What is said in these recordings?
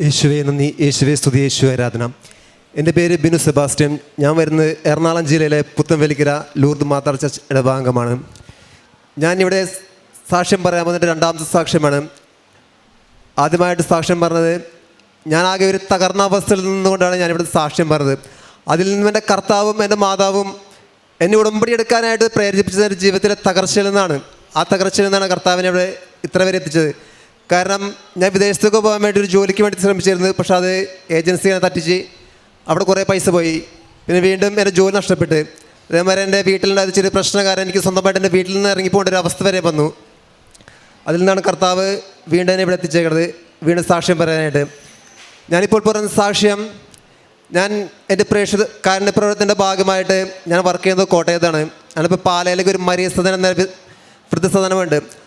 യേശുവെ നന്ദി. യേശുവെ സ്തുതി. യേശു ആരാധന. എന്റെ പേര് ബിനു സെബാസ്റ്റ്യൻ. ഞാൻ വരുന്നത് എറണാകുളം ജില്ലയിലെ പുത്തൻവലിക്കര ലൂർദ് മാതാർ ചർച്ച് ഇടഭാഗമാണ് ഞാൻ ഇവിടെ സാക്ഷ്യം പറയാൻ വന്നിട്ട് രണ്ടാമത്തെ സാക്ഷ്യമാണ്. ആദ്യമായിട്ട് സാക്ഷ്യം പറഞ്ഞത് ഞാൻ ആകെ ഒരു തകർന്ന അവസ്ഥയിൽ നിന്നുകൊണ്ടാണ് ഞാനിവിടെ സാക്ഷ്യം പറഞ്ഞത്. അതിൽ നിന്നും എന്റെ കർത്താവും എന്റെ മാതാവും എന്നെ ഉടമ്പടി എടുക്കാനായിട്ട് പ്രേരിപ്പിച്ചത് ജീവിതത്തിലെ തകർച്ചയിൽ നിന്നാണ്. ആ തകർച്ചയിൽ നിന്നാണ് കർത്താവിനെ ഇവിടെ ഇത്ര വരെ എത്തിച്ചത്. കാരണം ഞാൻ വിദേശത്തൊക്കെ പോകാൻ വേണ്ടി ഒരു ജോലിക്ക് വേണ്ടി ശ്രമിച്ചിരുന്നു പക്ഷേ അത് ഏജൻസിയെ തട്ടിച്ച് അവിടെ കുറേ പൈസ പോയി. പിന്നെ വീണ്ടും എന്റെ ജോലി നഷ്ടപ്പെട്ട്. അതേമാതിരി എന്റെ വീട്ടിലുണ്ടായ ചെറിയ കാരണം എനിക്ക് സ്വന്തമായിട്ട് എന്റെ വീട്ടിൽ നിന്ന് ഇറങ്ങിപ്പോകേണ്ട ഒരു അവസ്ഥ വരെ വന്നു. അതിൽ നിന്നാണ് കർത്താവ് വീണ്ടും എന്നെ ഇവിടെ എത്തിച്ചേക്കുന്നത് വീണ്ടും സാക്ഷ്യം പറയാനായിട്ട്. ഞാനിപ്പോൾ പറയുന്ന സാക്ഷ്യം ഞാൻ എന്റെ പ്രേക്ഷക കാരുണ്യ പ്രവർത്തനത്തിന്റെ ഭാഗമായിട്ട് ഞാൻ വർക്ക് ചെയ്യുന്നത് കോട്ടയത്താണ്. ഞാനിപ്പോൾ പാലയിലേക്ക് ഒരു മരിയ സദനം വൃദ്ധസദനമുണ്ട്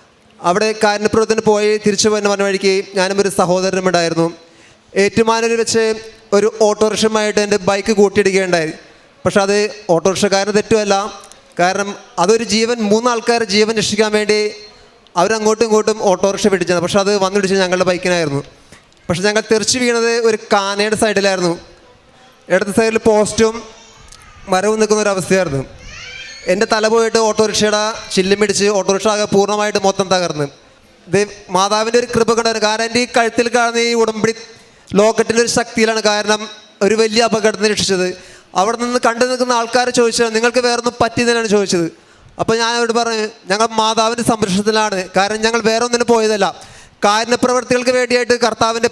അവിടെ കാരണപ്പുറത്തിന് പോയി തിരിച്ചു പോകുന്ന പറഞ്ഞ വഴിക്ക് ഞാനും ഒരു സഹോദരനും ഉണ്ടായിരുന്നു. ഏറ്റുമാനൂരിൽ വെച്ച് ഒരു ഓട്ടോറിക്ഷയുമായിട്ട് എന്റെ ബൈക്ക് കൂട്ടിയിടുകയുണ്ടായി പക്ഷെ അത് ഓട്ടോറിക്ഷക്കാരന് തെറ്റുമല്ല. കാരണം അതൊരു ജീവൻ മൂന്നാൾക്കാരുടെ ജീവൻ രക്ഷിക്കാൻ വേണ്ടി അവരങ്ങോട്ടും ഇങ്ങോട്ടും ഓട്ടോറിക്ഷ പിടിച്ചത്. പക്ഷെ അത് വന്നിടിച്ച് ഞങ്ങളുടെ ബൈക്കിനായിരുന്നു പക്ഷെ ഞങ്ങൾ തെറിച്ച് വീണത് ഒരു കാനയുടെ സൈഡിലായിരുന്നു ഇടത്തെ സൈഡിൽ പോസ്റ്റും മരവും നിൽക്കുന്ന ഒരു അവസ്ഥയായിരുന്നു. എന്റെ തല പോയിട്ട് ഓട്ടോറിക്ഷയുടെ ചില്ലും പിടിച്ച് ഓട്ടോറിക്ഷ ആകെ പൂർണമായിട്ട് മൊത്തം തകർന്ന്. ഇത് മാതാവിന്റെ ഒരു കൃപ കണ്ടു കാരണം എന്റെ ഈ കഴുത്തിൽ കാണുന്ന ഈ ഉടമ്പടി ലോക്കറ്റിന്റെ ഒരു ശക്തിയിലാണ് കാരണം ഒരു വലിയ അപകടത്തിന് രക്ഷിച്ചത്. അവിടെ നിന്ന് കണ്ടു നിൽക്കുന്ന ആൾക്കാർ ചോദിച്ചത് നിങ്ങൾക്ക് വേറൊന്നും പറ്റിയെന്നാണ് ചോദിച്ചത്. അപ്പോൾ ഞാൻ അവരോട് പറഞ്ഞു ഞങ്ങൾ മാതാവിന്റെ സംരക്ഷണത്തിലാണ്. കാരണം ഞങ്ങൾ വേറെ ഒന്നിനും പോയതല്ല. കാരുണ്യ പ്രവർത്തികൾക്ക് വേണ്ടിയായിട്ട് കർത്താവിന്റെ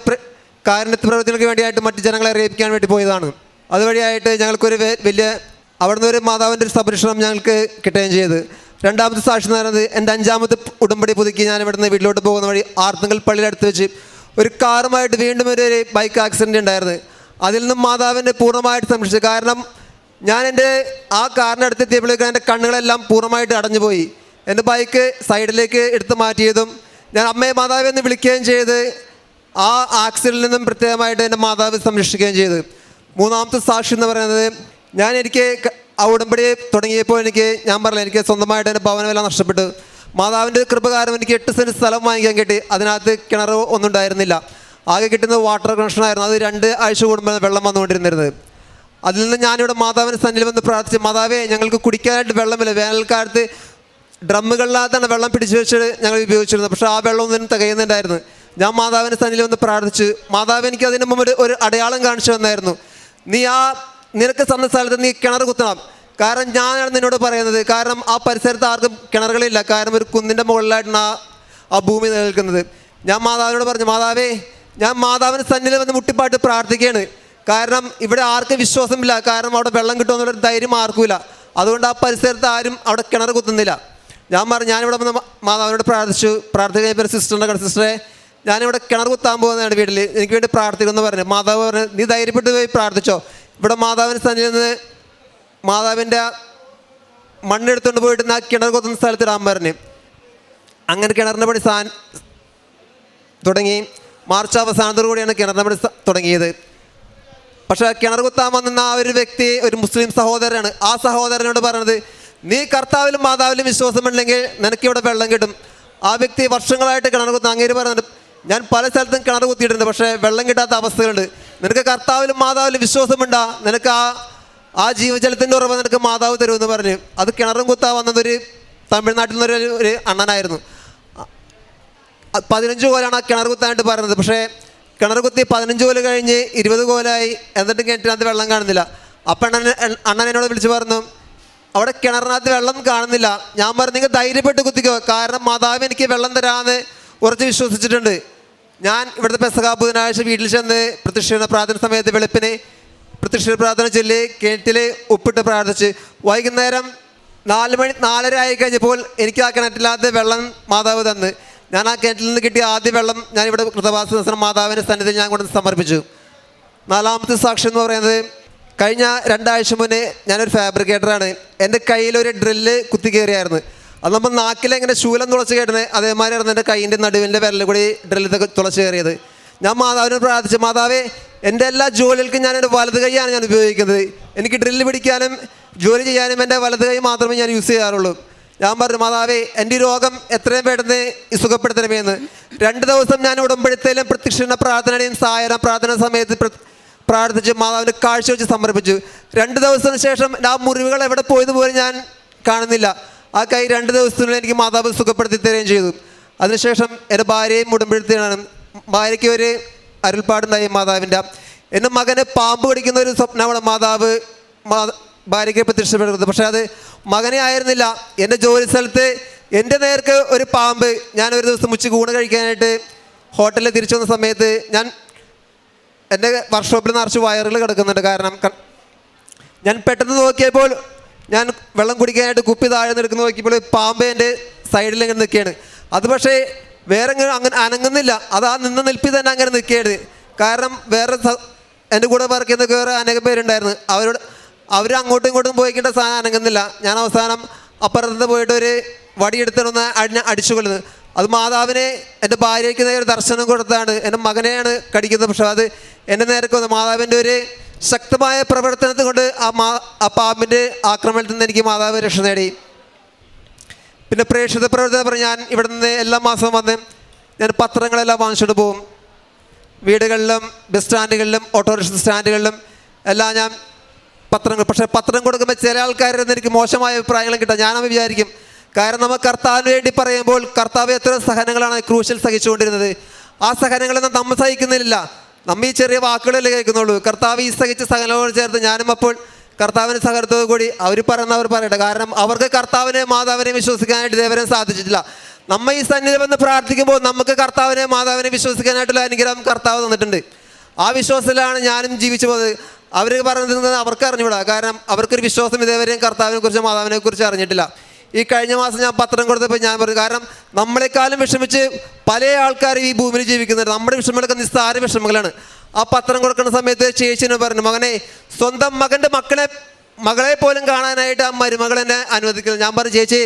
കാരുണ്യ പ്രവർത്തികൾക്ക് വേണ്ടിയായിട്ട് മറ്റ് ജനങ്ങളെ അറിയിക്കാൻ വേണ്ടി പോയതാണ്. അതുവഴിയായിട്ട് ഞങ്ങൾക്കൊരു വലിയ അവിടുന്ന് ഒരു മാതാവിന്റെ ഒരു സംരക്ഷണം ഞങ്ങൾക്ക് കിട്ടുകയും ചെയ്ത്. രണ്ടാമത്തെ സാക്ഷി എന്ന് പറയുന്നത് എന്റെ അഞ്ചാമത്തെ ഉടമ്പടി പുതുക്കി ഞാൻ ഇവിടുന്ന് വീട്ടിലോട്ട് പോകുന്ന വഴി ആർത്തുങ്കൽ പള്ളിയുടെ അടുത്ത് വെച്ച് ഒരു കാറുമായിട്ട് വീണ്ടും ഒരു ബൈക്ക് ആക്സിഡന്റ് ഉണ്ടായിരുന്നു. അതിൽ നിന്നും മാതാവിനെ പൂർണമായിട്ട് സംരക്ഷിച്ചു. കാരണം ഞാൻ എന്റെ ആ കാറിന്റെ അടുത്ത് എത്തിയപ്പോഴേക്കും എന്റെ കണ്ണുകളെല്ലാം പൂർണമായിട്ട് അടഞ്ഞു പോയി എന്റെ ബൈക്ക് സൈഡിലേക്ക് എടുത്ത് മാറ്റിയതും ഞാൻ അമ്മയെ മാതാവെ എന്ന് വിളിക്കുകയും ചെയ്ത് ആ ആക്സിഡന്റിൽ നിന്നും പ്രത്യേകമായിട്ട് എന്റെ മാതാവ് സംരക്ഷിക്കുകയും ചെയ്തു. മൂന്നാമത്തെ സാക്ഷി എന്ന് പറയുന്നത് ഞാൻ എനിക്ക് ആ ഉടമ്പടി തുടങ്ങിയപ്പോൾ എനിക്ക് ഞാൻ പറഞ്ഞില്ല എനിക്ക് സ്വന്തമായിട്ട് എന്റെ ഭവനമെല്ലാം നഷ്ടപ്പെട്ടു. മാതാവിന്റെ കൃപ കാരണം എനിക്ക് എട്ട് സെന്റ് സ്ഥലം വാങ്ങിക്കാൻ കിട്ടി. അതിനകത്ത് കിണർ ഒന്നും ഉണ്ടായിരുന്നില്ല. ആകെ കിട്ടുന്നത് വാട്ടർ കണക്ഷൻ ആയിരുന്നു. അത് രണ്ട് ആഴ്ച കൂടുമ്പോൾ വെള്ളം വന്നുകൊണ്ടിരുന്നിരുന്നത് അതിൽ നിന്ന് ഞാനിവിടെ മാതാവിന്റെ സന്നിധിയിൽ വന്ന് പ്രാർത്ഥിച്ചു. മാതാവേ ഞങ്ങൾക്ക് കുടിക്കാനായിട്ട് വെള്ളമില്ല. വേനൽക്കാലത്ത് ഡ്രമ്മുകളിനകത്താണ് വെള്ളം പിടിച്ചു വെച്ചിട്ട് ഞങ്ങൾ ഉപയോഗിച്ചിരുന്നത്. പക്ഷേ ആ വെള്ളം ഒന്നും തികയുന്നുണ്ടായിരുന്നു. ഞാൻ മാതാവിന്റെ സന്നിധിയിൽ വന്ന് പ്രാർത്ഥിച്ചു. മാതാവ് എനിക്ക് അതിന് മുമ്പ് ഒരു അടയാളം കാണിച്ചു തന്നായിരുന്നു. നീ ആ നിനക്ക് തന്ന സ്ഥലത്ത് നീ കിണർ കുത്തണം. കാരണം ഞാനാണ് നിന്നോട് പറയുന്നത്. കാരണം ആ പരിസരത്ത് ആർക്കും കിണറുകളില്ല. കാരണം ഒരു കുന്നിന്റെ മുകളിലായിട്ടാണ് ആ ആ ഭൂമി നിലനിൽക്കുന്നത്. ഞാൻ മാതാവിനോട് പറഞ്ഞു മാതാവേ ഞാൻ മാതാവിന്റെ സന്നിധിയിൽ വന്ന് മുട്ടിപ്പാട്ട് പ്രാർത്ഥിക്കുകയാണ്. കാരണം ഇവിടെ ആർക്കും വിശ്വാസമില്ല. കാരണം അവിടെ വെള്ളം കിട്ടുമെന്നുള്ളൊരു ധൈര്യം ആർക്കുമില്ല. അതുകൊണ്ട് ആ പരിസരത്ത് ആരും അവിടെ കിണർ കുത്തുന്നില്ല. ഞാൻ പറഞ്ഞു ഞാനിവിടെ വന്ന് മാതാവിനോട് പ്രാർത്ഥിച്ചു. പ്രാർത്ഥിക്കുന്ന സിസ്റ്ററിന്റെ കട. സിസ്റ്ററെ ഞാനിവിടെ കിണർ കുത്താൻ പോകുന്നതാണ് വീട്ടിൽ എനിക്ക് വേണ്ടി പ്രാർത്ഥിക്കുമെന്ന് പറഞ്ഞു. മാതാവ് പറഞ്ഞു നീ ധൈര്യപ്പെട്ട് പോയി പ്രാർത്ഥിച്ചോ. ഇവിടെ മാതാവിന്റെ സന്നിധിയിൽ നിന്ന് മാതാവിന്റെ മണ്ണെടുത്തുകൊണ്ട് പോയിട്ട് ആ കിണർ കൊത്തുന്ന സ്ഥലത്ത് ഇടാൻ പറഞ്ഞു. അങ്ങനെ കിണറിന്റെ പണി സാൻ തുടങ്ങി. മാർച്ച് അവസാനത്തോടു കൂടിയാണ് കിണറിന്റെ പണി തുടങ്ങിയത്. പക്ഷേ കിണർ കുത്താൻ വന്ന ആ ഒരു വ്യക്തി ഒരു മുസ്ലിം സഹോദരനാണ്. ആ സഹോദരനോട് പറഞ്ഞത് നീ കർത്താവിലും മാതാവിലും വിശ്വാസമുണ്ടെങ്കിൽ നിനക്കിവിടെ വെള്ളം കിട്ടും. ആ വ്യക്തി വർഷങ്ങളായിട്ട് കിണർ കുത്താൻ അങ്ങേര് പറഞ്ഞിട്ട് ഞാൻ പല സ്ഥലത്തും കിണർ കുത്തിയിട്ടുണ്ട് പക്ഷേ വെള്ളം കിട്ടാത്ത അവസ്ഥകളുണ്ട്. നിനക്ക് കർത്താവിലും മാതാവിലും വിശ്വാസമുണ്ടാ. നിനക്ക് ആ ആ ജീവജലത്തിന്റെ ഉറവ നിനക്ക് മാതാവ് തരുമെന്ന് പറഞ്ഞു അത് കിണറും കുത്താ വന്നതൊരു തമിഴ്നാട്ടിൽ നിന്നൊരു ഒരു അണ്ണനായിരുന്നു. പതിനഞ്ച് കോലാണ് ആ കിണർ കുത്താനായിട്ട് പറയുന്നത് പക്ഷേ കിണർ കുത്തി പതിനഞ്ച് കോൽ കഴിഞ്ഞ് ഇരുപത് കോലായി. എന്നിട്ട് കിണറ്റിനകത്ത് വെള്ളം കാണുന്നില്ല. അപ്പം അണ്ണൻ അണ്ണൻ എന്നോട് വിളിച്ച് പറഞ്ഞു അവിടെ കിണറിനകത്ത് വെള്ളം കാണുന്നില്ല. ഞാൻ പറഞ്ഞു നിങ്ങൾ ധൈര്യപ്പെട്ട് കുത്തിക്കോ. കാരണം മാതാവ് എനിക്ക് വെള്ളം തരാമെന്ന് ഉറച്ച് വിശ്വസിച്ചിട്ടുണ്ട്. ഞാൻ ഇവിടുത്തെ പെസക ബുധനാഴ്ച വീട്ടിൽ ചെന്ന് പ്രത്യക്ഷ പ്രാർത്ഥന സമയത്ത് വെളുപ്പിന് പ്രത്യക്ഷ പ്രാർത്ഥന ചൊല്ലി കിണറ്റിൽ ഉപ്പിട്ട് പ്രാർത്ഥിച്ച് വൈകുന്നേരം നാല് മണി നാലര ആയി കഴിഞ്ഞപ്പോൾ എനിക്ക് ആ കിണറ്റിനകത്ത് വെള്ളം മാതാവ് തന്ന്. ഞാൻ ആ കിണറ്റിൽ നിന്ന് കിട്ടിയ ആദ്യ വെള്ളം ഞാൻ ഇവിടെ കൃതവാസ ദിവസം മാതാവിന്റെ സന്നിധി ഞാൻ കൊണ്ട് സമർപ്പിച്ചു. നാലാമത്തെ സാക്ഷ്യം എന്ന് പറയുന്നത് കഴിഞ്ഞ രണ്ടാഴ്ച മുന്നേ ഞാനൊരു ഫാബ്രിക്കേറ്ററാണ്. എന്റെ കയ്യിലൊരു ഡ്രില്ല് കുത്തി കയറിയായിരുന്നു അത് നമ്മൾ നാക്കിലെങ്ങനെ ശൂലം തുളച്ച് കയറ്റുന്നത് അതേമാതിരിയായിരുന്നു എന്റെ കൈയിന്റെ നടുവിന്റെ വിരലിൽ കൂടി ഡ്രില്ല് തുളച്ച് കയറിയത്. ഞാൻ മാതാവിനെ പ്രാർത്ഥിച്ചു മാതാവേ എന്റെ എല്ലാ ജോലികൾക്കും ഞാൻ എന്റെ വലത് കൈയാണ് ഞാൻ ഉപയോഗിക്കുന്നത്. എനിക്ക് ഡ്രില്ല് പിടിക്കാനും ജോലി ചെയ്യാനും എന്റെ വലത് കൈ മാത്രമേ ഞാൻ യൂസ് ചെയ്യാറുള്ളൂ. ഞാൻ പറഞ്ഞു മാതാവേ എന്റെ രോഗം എത്രയും പെട്ടെന്ന് സുഖപ്പെടുത്തണമേ എന്ന്. രണ്ട് ദിവസം ഞാൻ ഉടമ്പടിത്തേലും പ്രത്യക്ഷണ പ്രാർത്ഥനയുടെയും സായന പ്രാർത്ഥന സമയത്ത് പ്ര- പ്രാർത്ഥിച്ച് മാതാവിന് കാഴ്ച വെച്ച് സമർപ്പിച്ചു. രണ്ട് ദിവസത്തിന് ശേഷം ആ മുറിവുകൾ എവിടെ പോയതുപോലും ഞാൻ കാണുന്നില്ല. ആ കൈ രണ്ട് ദിവസത്തിനുള്ളിൽ എനിക്ക് മാതാവ് സുഖപ്പെടുത്തി തരികയും ചെയ്തു. അതിനുശേഷം എന്റെ ഭാര്യയും ഉടമ്പടിത്തലാണ് ഭാര്യയ്ക്ക് ഒരു അരുൾപ്പാടുണ്ടായി മാതാവിന്റെ. എന്റെ മകന് പാമ്പ് കടിക്കുന്ന ഒരു സ്വപ്നമാണ് മാതാവ് ഭാര്യയ്ക്ക് പ്രത്യക്ഷപ്പെടുന്നത്. പക്ഷേ അത് മകനെ ആയിരുന്നില്ല. എന്റെ ജോലി സ്ഥലത്ത് എന്റെ നേർക്ക് ഒരു പാമ്പ് ഞാൻ ഒരു ദിവസം ഉച്ചയ്ക്ക് ഊണ് കഴിക്കാനായിട്ട് ഹോട്ടലിൽ തിരിച്ചു വന്ന സമയത്ത് ഞാൻ എന്റെ വർക്ക്ഷോപ്പിൽ നിറച്ച് വയറുകൾ കിടക്കുന്നുണ്ട്. കാരണം ഞാൻ പെട്ടെന്ന് നോക്കിയപ്പോൾ ഞാൻ വെള്ളം കുടിക്കാനായിട്ട് കുപ്പി താഴെ നിൽക്കുന്ന നോക്കിയപ്പോൾ പാമ്പ് എന്റെ സൈഡിൽ ഇങ്ങനെ നിൽക്കുകയാണ്. അത് പക്ഷേ വേറെ അങ്ങനെ അനങ്ങുന്നില്ല. അത് ആ നിന്ന നിൽപ്പി തന്നെ അങ്ങനെ നിൽക്കുകയാണ്. കാരണം വേറെ എന്റെ കൂടെ വർക്ക് ചെയ്യുന്ന വേറെ അനേകം പേരുണ്ടായിരുന്നു. അവരോട് അവർ അങ്ങോട്ടും ഇങ്ങോട്ടും പോയിക്കേണ്ട സാധനം അനങ്ങുന്നില്ല. ഞാൻ അവസാനം അപ്പുറത്ത് പോയിട്ട് ഒരു വടിയെടുത്തിട്ടൊന്ന് അടിഞ്ഞ അടിച്ചു കൊല്ലുന്നത്. അത് മാതാവിനെ എന്റെ ഭാര്യയ്ക്ക് നേരെ ദർശനം കൊടുത്താണ് എന്റെ മകനെയാണ് കടിക്കുന്നത്. പക്ഷേ അത് എന്റെ നേരൊക്കെ മാതാവിന്റെ ഒരു ശക്തമായ പ്രവർത്തനത്തെ കൊണ്ട് ആ മാ ആ പാമ്പിന്റെ ആക്രമണത്തിൽ നിന്ന് എനിക്ക് മാതാവ് രക്ഷ നേടി. പിന്നെ പ്രേക്ഷിത പ്രവർത്തനം പറഞ്ഞ് ഞാൻ ഇവിടെ നിന്ന് എല്ലാ മാസവും വന്ന് ഞാൻ പത്രങ്ങളെല്ലാം വാങ്ങിച്ചുകൊണ്ട് പോകും. വീടുകളിലും ബസ് സ്റ്റാൻഡുകളിലും ഓട്ടോറിക്ഷ സ്റ്റാൻഡുകളിലും എല്ലാം ഞാൻ പത്രങ്ങൾ പക്ഷേ പത്രം കൊടുക്കുമ്പോൾ ചില ആൾക്കാരിൽ നിന്ന് എനിക്ക് മോശമായ അഭിപ്രായങ്ങളും കിട്ടാം. ഞാനത് വിചാരിക്കും. കാരണം നമ്മൾ കർത്താവിന് വേണ്ടി പറയുമ്പോൾ കർത്താവ് എത്ര സഹനങ്ങളാണ് ക്രൂശിൽ സഹിച്ചുകൊണ്ടിരുന്നത്. ആ സഹനങ്ങളൊന്നും നമ്മൾ സഹിക്കുന്നില്ല. നമ്മ ഈ ചെറിയ വാക്കുകളല്ലേ കേൾക്കുന്നുള്ളൂ. കർത്താവ് ഈ സഹിച്ച സകലോട് ചേർത്ത് ഞാനും അപ്പോൾ കർത്താവിനെ സഹകരണത്തോടു കൂടി അവർ പറയുന്ന അവർ പറയട്ടെ. കാരണം അവർക്ക് കർത്താവിനെ മാതാവിനെ വിശ്വസിക്കാനായിട്ട് ഇതേവരെ സാധിച്ചിട്ടില്ല. നമ്മ ഈ സന്നിധി വന്ന് പ്രാർത്ഥിക്കുമ്പോൾ നമുക്ക് കർത്താവിനെ മാതാവിനെ വിശ്വസിക്കാനായിട്ടുള്ള അനുഗ്രഹം കർത്താവ് തന്നിട്ടുണ്ട്. ആ വിശ്വാസത്തിലാണ് ഞാനും ജീവിച്ചു പോകുന്നത് അവർ പറയുന്നത് അവർക്ക് അറിഞ്ഞുകൂടാ. കാരണം അവർക്കൊരു വിശ്വാസം ഇതേവരെയും കർത്താവിനെ കുറിച്ച് മാതാവിനെ കുറിച്ച് അറിഞ്ഞിട്ടില്ല. ഈ കഴിഞ്ഞ മാസം ഞാൻ പത്രം കൊടുത്തപ്പോൾ ഞാൻ പറഞ്ഞു കാരണം നമ്മളെക്കാളും വിഷമിച്ച് പല ആൾക്കാരും ഈ ഭൂമിയിൽ ജീവിക്കുന്നുണ്ട്. നമ്മുടെ വിഷമങ്ങളൊക്കെ നിസ്സാര വിഷമങ്ങളാണ്. ആ പത്രം കൊടുക്കുന്ന സമയത്ത് ചേച്ചിനെ പറഞ്ഞു മകനെ സ്വന്തം മകന്റെ മക്കളെ മകളെ പോലും കാണാനായിട്ട് ആ മരുമകൾ എന്നെ അനുവദിക്കുന്നത് ഞാൻ പറഞ്ഞു ചേച്ചി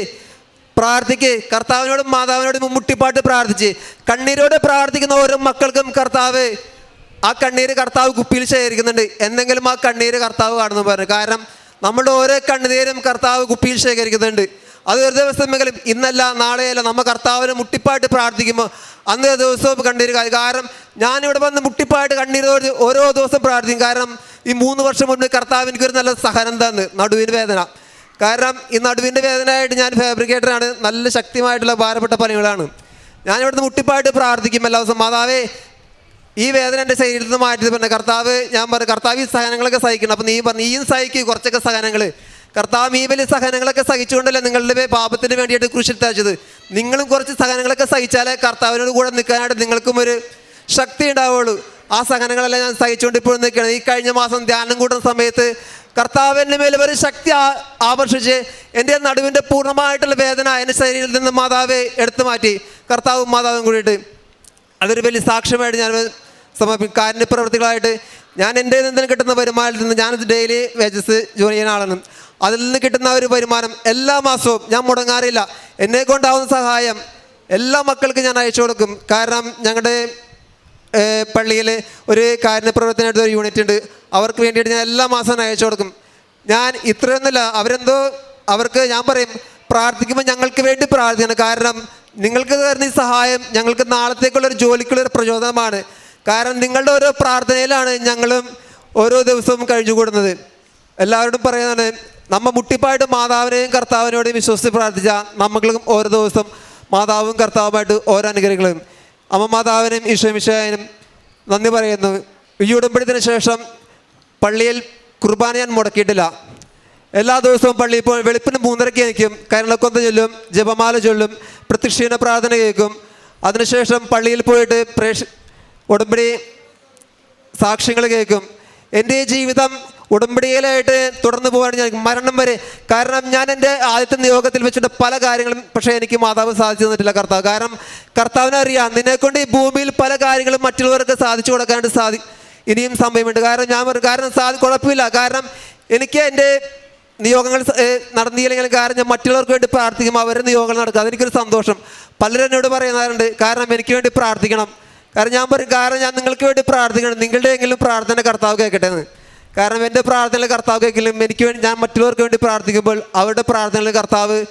പ്രാർത്ഥിക്ക്. കർത്താവിനോടും മാതാവിനോടും മുട്ടിപ്പാട്ട് പ്രാർത്ഥിച്ച്. കണ്ണീരോടെ പ്രാർത്ഥിക്കുന്ന ഓരോ മക്കൾക്കും കർത്താവ് ആ കണ്ണീര് കർത്താവ് കുപ്പിയിൽ ശേഖരിക്കുന്നുണ്ട്. എന്തെങ്കിലും ആ കണ്ണീര് കർത്താവ് കാണുന്നു പറഞ്ഞു. കാരണം നമ്മുടെ ഓരോ കണ്ണുനീരും കർത്താവ് കുപ്പിയിൽ ശേഖരിക്കുന്നുണ്ട്. അത് ഒരു ദിവസമെങ്കിലും ഇന്നല്ല നാളെയല്ല. നമ്മ കർത്താവിനെ മുട്ടിപ്പായിട്ട് പ്രാർത്ഥിക്കുമ്പോൾ അന്നേ ദിവസവും കണ്ണീര് കാ- കാരണം ഞാനിവിടെ വന്ന് മുട്ടിപ്പായിട്ട് കണ്ണീരോട് ഓരോ ദിവസം പ്രാർത്ഥിക്കും. കാരണം ഈ മൂന്ന് വർഷം മുൻപ് കർത്താവ് എനിക്കൊരു നല്ല സഹനം തന്ന്. നടുവിന് വേദന. കാരണം ഈ നടുവിന്റെ വേദനയായിട്ട് ഞാൻ ഫാബ്രിക്കേറ്ററാണ്. നല്ല ശക്തിമായിട്ടുള്ള ഭാരപ്പെട്ട പണികളാണ്. ഞാനിവിടുന്ന് മുട്ടിപ്പായിട്ട് പ്രാർത്ഥിക്കും എല്ലാ ദിവസം മാതാവേ ഈ വേദന എന്റെ ശരീരത്തിൽ നിന്ന് മാറ്റി. പറഞ്ഞു കർത്താവ് ഞാൻ പറഞ്ഞു കർത്താവ് ഈ സഹനങ്ങളൊക്കെ സഹിക്കണം. അപ്പം നീ പറഞ്ഞു നീയും സഹിക്കും കുറച്ചൊക്കെ സഹനങ്ങൾ കർത്താവ് ഈ വലിയ സഹനങ്ങളൊക്കെ സഹിച്ചുകൊണ്ടല്ലേ നിങ്ങളുടെ പാപത്തിന് വേണ്ടിയിട്ട് കൃഷി തയ്ച്ചത് നിങ്ങളും കുറച്ച് സഹനങ്ങളൊക്കെ സഹിച്ചാലേ കർത്താവിനോട് കൂടെ നിൽക്കാനായിട്ട് നിങ്ങൾക്കും ഒരു ശക്തി ഉണ്ടാവുള്ളൂ. ആ സഹനങ്ങളെല്ലാം ഞാൻ സഹിച്ചുകൊണ്ട് ഇപ്പോഴും നിൽക്കുകയാണ്. ഈ കഴിഞ്ഞ മാസം ധ്യാനം കൂടുന്ന സമയത്ത് കർത്താവിന്റെ മേൽ ഒരു ശക്തി ആകർഷിച്ച് എന്റെ നടുവിന്റെ പൂർണമായിട്ടുള്ള വേദന എന്റെ ശരീരത്തിൽ നിന്ന് മാതാവ് എടുത്തു മാറ്റി. കർത്താവും മാതാവും കൂടിയിട്ട് അതൊരു വലിയ സാക്ഷ്യമായിട്ട് ഞാൻ സമർപ്പിക്കും. കാരുണ്യ പ്രവർത്തികളായിട്ട് ഞാൻ എന്റെ നിന്ന് കിട്ടുന്ന വരുമാനത്തിൽ നിന്ന് ഞാൻ ഡെയിലി വേജസ് ജോലി ചെയ്യുന്ന ആളാണ്. അതിൽ നിന്ന് കിട്ടുന്ന ഒരു വരുമാനം എല്ലാ മാസവും ഞാൻ മുടങ്ങാറില്ല. എന്നെ കൊണ്ടാവുന്ന സഹായം എല്ലാ മക്കൾക്കും ഞാൻ അയച്ചു കൊടുക്കും. കാരണം ഞങ്ങളുടെ പള്ളിയിൽ ഒരു കാരുണ്യ പ്രവർത്തനമായിട്ട് ഒരു യൂണിറ്റ് ഉണ്ട്. അവർക്ക് വേണ്ടിയിട്ട് ഞാൻ എല്ലാ മാസവും അയച്ചു കൊടുക്കും. ഞാൻ ഇത്രയൊന്നുമില്ല. അവരെന്തോ അവർക്ക് ഞാൻ പറയും പ്രാർത്ഥിക്കുമ്പോൾ ഞങ്ങൾക്ക് വേണ്ടി പ്രാർത്ഥിക്കണം. കാരണം നിങ്ങൾക്ക് തരുന്ന ഈ സഹായം ഞങ്ങൾക്ക് നാളത്തേക്കുള്ള ഒരു ജോലിക്കുള്ള ഒരു പ്രചോദനമാണ്. കാരണം നിങ്ങളുടെ ഓരോ പ്രാർത്ഥനയിലാണ് ഞങ്ങളും ഓരോ ദിവസവും കഴിഞ്ഞുകൂടുന്നത്. എല്ലാവരോടും പറയുന്നതാണ് നമ്മ മുട്ടിപ്പായിട്ട് മാതാവിനെയും കർത്താവിനോടെയും വിശ്വസിച്ച് പ്രാർത്ഥിച്ച നമ്മൾക്കും ഓരോ ദിവസം മാതാവും കർത്താവുമായിട്ട് ഓരോ അനുഗ്രഹങ്ങളും. അമ്മ മാതാവിനും ഈശ്വമിഷായനും നന്ദി പറയുന്നു. ഈ ഉടമ്പടിത്തിന് ശേഷം പള്ളിയിൽ കുർബാന ഞാൻ മുടക്കിയിട്ടില്ല. എല്ലാ ദിവസവും പള്ളി ഇപ്പോൾ വെളുപ്പിന് മൂന്നരയ്ക്ക് നിൽക്കും കരണക്കൊന്ത ചൊല്ലും ജപമാല ചൊല്ലും പ്രത്യക്ഷീണ പ്രാർത്ഥന കേൾക്കും. അതിനുശേഷം പള്ളിയിൽ പോയിട്ട് പ്രേക്ഷ ഉടമ്പടി സാക്ഷ്യങ്ങൾ കേൾക്കും. എന്റെ ജീവിതം ഉടമ്പടിയിലായിട്ട് തുടർന്ന് പോകാൻ ഞാൻ മരണം വരെ. കാരണം ഞാൻ എന്റെ ആദ്യത്തെ നിയോഗത്തിൽ വെച്ചിട്ട് പല കാര്യങ്ങളും പക്ഷേ എനിക്ക് മാതാവ് സാധിച്ചു തന്നിട്ടില്ല കർത്താവ്. കാരണം കർത്താവിനെ അറിയാം നിന്നെക്കൊണ്ട് ഈ ഭൂമിയിൽ പല കാര്യങ്ങളും മറ്റുള്ളവർക്ക് സാധിച്ചു കൊടുക്കാനായിട്ട് സാധി ഇനിയും സമയമുണ്ട്. കാരണം ഞാൻ പറയും കാരണം സാധി കുഴപ്പമില്ല. കാരണം എനിക്ക് എന്റെ നിയോഗങ്ങൾ നടന്നില്ലെങ്കിലും കാരണം ഞാൻ മറ്റുള്ളവർക്ക് വേണ്ടി പ്രാർത്ഥിക്കും. അവരുടെ നിയോഗങ്ങൾ നടക്കുക അതെനിക്കൊരു സന്തോഷം. പലരും എന്നോട് പറയുന്നവരുണ്ട് കാരണം എനിക്ക് വേണ്ടി പ്രാർത്ഥിക്കണം. കാരണം ഞാൻ പറയും കാരണം ഞാൻ നിങ്ങൾക്ക് വേണ്ടി പ്രാർത്ഥിക്കണം. നിങ്ങളുടെയെങ്കിലും പ്രാർത്ഥന കർത്താവ് കേൾക്കട്ടെ എന്ന്. കാരണം എന്റെ പ്രാർത്ഥനയിൽ കർത്താവ് കേൾക്കില്ലും. എനിക്ക് വേണ്ടി ഞാൻ മറ്റുള്ളവർക്ക് വേണ്ടി പ്രാർത്ഥിക്കുമ്പോൾ അവരുടെ പ്രാർത്ഥനയിൽ കർത്താവ്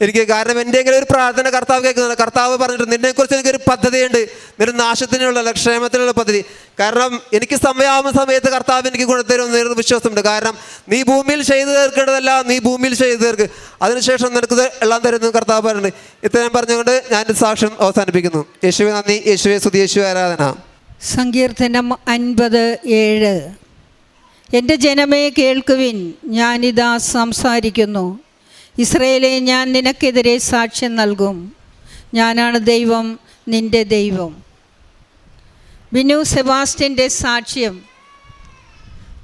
എനിക്ക് കാരണം എന്റെ എങ്കിലും ഒരു പ്രാർത്ഥന കർത്താവ് കേൾക്കുന്നുണ്ട് കർത്താവ് പറഞ്ഞിട്ട് നിന്നെക്കുറിച്ച് എനിക്കൊരു പദ്ധതിയുണ്ട്. നിന്റെ നാശത്തിനുള്ള ക്ഷേമത്തിനുള്ള പദ്ധതി. കാരണം എനിക്ക് സമയമാകുന്ന സമയത്ത് കർത്താവ് എനിക്ക് ഗുണത്തരും എന്നൊരു വിശ്വാസമുണ്ട്. കാരണം നീ ഭൂമിയിൽ ചെയ്തു തീർക്കേണ്ടതല്ല നീ ഭൂമിയിൽ ചെയ്തു തീർക്ക്. അതിനുശേഷം നിനക്ക് എല്ലാം തരുന്നു കർത്താവ് പറഞ്ഞിട്ടുണ്ട്. ഇത്രയും പറഞ്ഞുകൊണ്ട് ഞാൻ സാക്ഷ്യം അവസാനിപ്പിക്കുന്നു. യേശുവെ നന്ദി. യേശുവെ സുതി യേശു ആരാധന. സങ്കീർത്തനം അൻപത് ഏഴ്. എന്റെ ജനമേ കേൾക്കുവിൻ ഞാനിതാ സംസാരിക്കുന്നു. ഇസ്രയേലെ ഞാൻ നിനക്കെതിരെ സാക്ഷ്യം നൽകും. ഞാനാണ് ദൈവം നിന്റെ ദൈവം. ബിനു സെബാസ്റ്റിന്റെ സാക്ഷ്യം.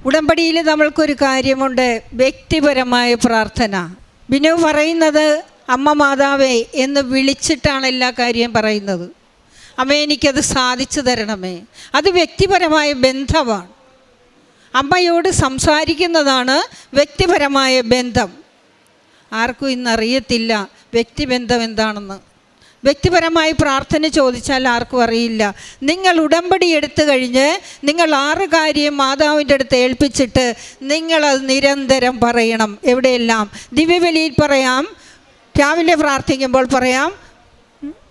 ഉടമ്പടിയിൽ നമ്മൾക്കൊരു കാര്യമുണ്ട് വ്യക്തിപരമായ പ്രാർത്ഥന. ബിനു പറയുന്നത് അമ്മ മാതാവേ എന്ന് വിളിച്ചിട്ടാണ് എല്ലാ കാര്യം പറയുന്നത്. അമ്മ എനിക്കത് സാധിച്ചു തരണമേ. അത് വ്യക്തിപരമായ ബന്ധമാണ്. അമ്മയോട് സംസാരിക്കുന്നതാണ് വ്യക്തിപരമായ ബന്ധം. ആർക്കും ഇന്നറിയത്തില്ല വ്യക്തിബന്ധം എന്താണെന്ന്. വ്യക്തിപരമായി പ്രാർത്ഥന ചോദിച്ചാൽ ആർക്കും അറിയില്ല. നിങ്ങൾ ഉടമ്പടി എടുത്തു കഴിഞ്ഞ് നിങ്ങൾ ആറ് കാര്യം മാതാവിന്റെ അടുത്ത് ഏൽപ്പിച്ചിട്ട് നിങ്ങളത് നിരന്തരം പറയണം. എവിടെയെല്ലാം? ദിവ്യബലിയിൽ പറയാം രാവിലെ പ്രാർത്ഥിക്കുമ്പോൾ പറയാം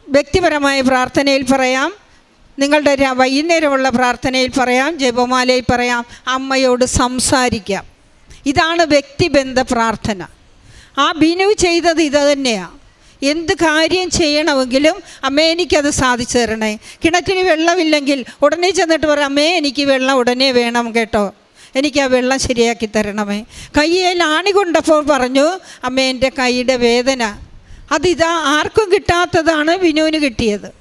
വ്യക്തിപരമായ പ്രാർത്ഥനയിൽ പറയാം നിങ്ങളുടെ വൈകുന്നേരമുള്ള പ്രാർത്ഥനയിൽ പറയാം ജപമാലയിൽ പറയാം അമ്മയോട് സംസാരിക്കാം. ഇതാണ് വ്യക്തിബന്ധ പ്രാർത്ഥന. ആ ബിനു ചെയ്തത് ഇത് തന്നെയാണ് എന്ത് കാര്യം ചെയ്യണമെങ്കിലും അമ്മേ എനിക്കത് സാധിച്ചു തരണേ. കിണറ്റിന് വെള്ളമില്ലെങ്കിൽ ഉടനെ ചെന്നിട്ട് പറയാം അമ്മേ എനിക്ക് വെള്ളം ഉടനെ വേണം കേട്ടോ. എനിക്ക് ആ വെള്ളം ശരിയാക്കി തരണമേ. കയ്യിൽ ആണി കൊണ്ടപ്പോൾ പറഞ്ഞു അമ്മേ എന്റെ കൈയുടെ വേദന. അതിതാ ആർക്കും കിട്ടാത്തതാണ് വിനുവിന് കിട്ടിയത്.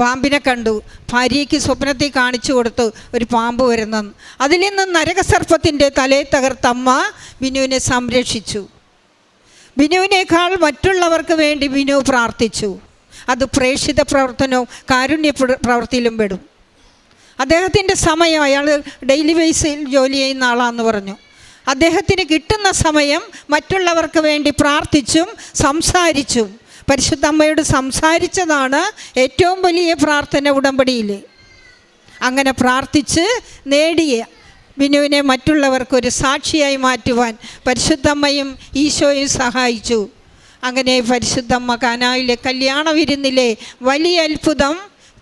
പാമ്പിനെ കണ്ടു. ഭാര്യയ്ക്ക് സ്വപ്നത്തിൽ കാണിച്ചു കൊടുത്തു ഒരു പാമ്പ് വരുന്ന. അതിൽ നിന്ന് നരകസർപ്പത്തിന്റെ തലയെ തകർത്തമ്മ ബിനുവിനെ സംരക്ഷിച്ചു. ബിനുവിനേക്കാൾ മറ്റുള്ളവർക്ക് വേണ്ടി ബിനു പ്രാർത്ഥിച്ചു. അത് പ്രേക്ഷിത പ്രവർത്തനവും കാരുണ്യ പ്രവൃത്തിയിലും പെടും. അദ്ദേഹത്തിന്റെ സമയം അയാൾ ഡെയിലി ബേസിൽ ജോലി ചെയ്യുന്ന ആളാന്ന് പറഞ്ഞു. അദ്ദേഹത്തിന് കിട്ടുന്ന സമയം മറ്റുള്ളവർക്ക് വേണ്ടി പ്രാർത്ഥിച്ചും സംസാരിച്ചും പരിശുദ്ധ അമ്മയോട് സംസാരിച്ചതാണ് ഏറ്റവും വലിയ പ്രാർത്ഥന ഉടമ്പടിയിൽ. അങ്ങനെ പ്രാർത്ഥിച്ച് നേടിയ ബിനുവിനെ മറ്റുള്ളവർക്കൊരു സാക്ഷിയായി മാറ്റുവാൻ പരിശുദ്ധമ്മയും ഈശോയും സഹായിച്ചു. അങ്ങനെ പരിശുദ്ധമ്മ കാനായിലെ കല്യാണ വിരുന്നിലെ വലിയ അത്ഭുതം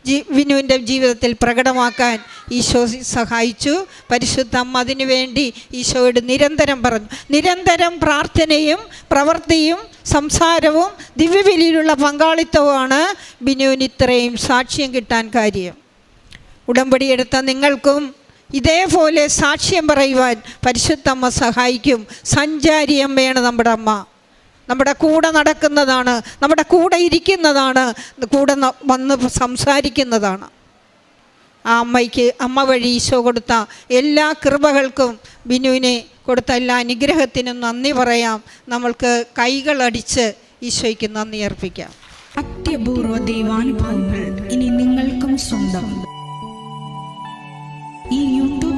ജി വിനുവിന്റെ ജീവിതത്തിൽ പ്രകടമാക്കാൻ ഈശോ സഹായിച്ചു. പരിശുദ്ധം അതിനു വേണ്ടി ഈശോയോട് നിരന്തരം പറഞ്ഞു. നിരന്തരം പ്രാർത്ഥനയും പ്രവൃത്തിയും സംസാരവും ദിവ്യബലിയിലുള്ള പങ്കാളിത്തവുമാണ് ബിനുവിന് ഇത്രയും സാക്ഷ്യം കിട്ടാൻ കാര്യം. ഉടമ്പടി എടുത്ത നിങ്ങൾക്കും ഇതേപോലെ സാക്ഷ്യം പറയുവാൻ പരിശുദ്ധമ്മ സഹായിക്കും. സഞ്ചാരിയമ്മയാണ് നമ്മുടെ അമ്മ. നമ്മുടെ കൂടെ നടക്കുന്നതാണ് നമ്മുടെ കൂടെ ഇരിക്കുന്നതാണ് കൂടെ വന്ന് സംസാരിക്കുന്നതാണ്. ആ അമ്മയ്ക്ക് അമ്മ വഴി ഈശോ കൊടുത്ത എല്ലാ കൃപകൾക്കും ബിനുവിനെ കൊടുത്ത എല്ലാ അനുഗ്രഹത്തിനും നന്ദി പറയാം. നമ്മൾക്ക് കൈകളടിച്ച് ഈശോയ്ക്ക് നന്ദി അർപ്പിക്കാം. അത്യപൂർവ ദൈവാനുഭവങ്ങൾ ഇനി നിങ്ങൾക്കും സ്വന്തം.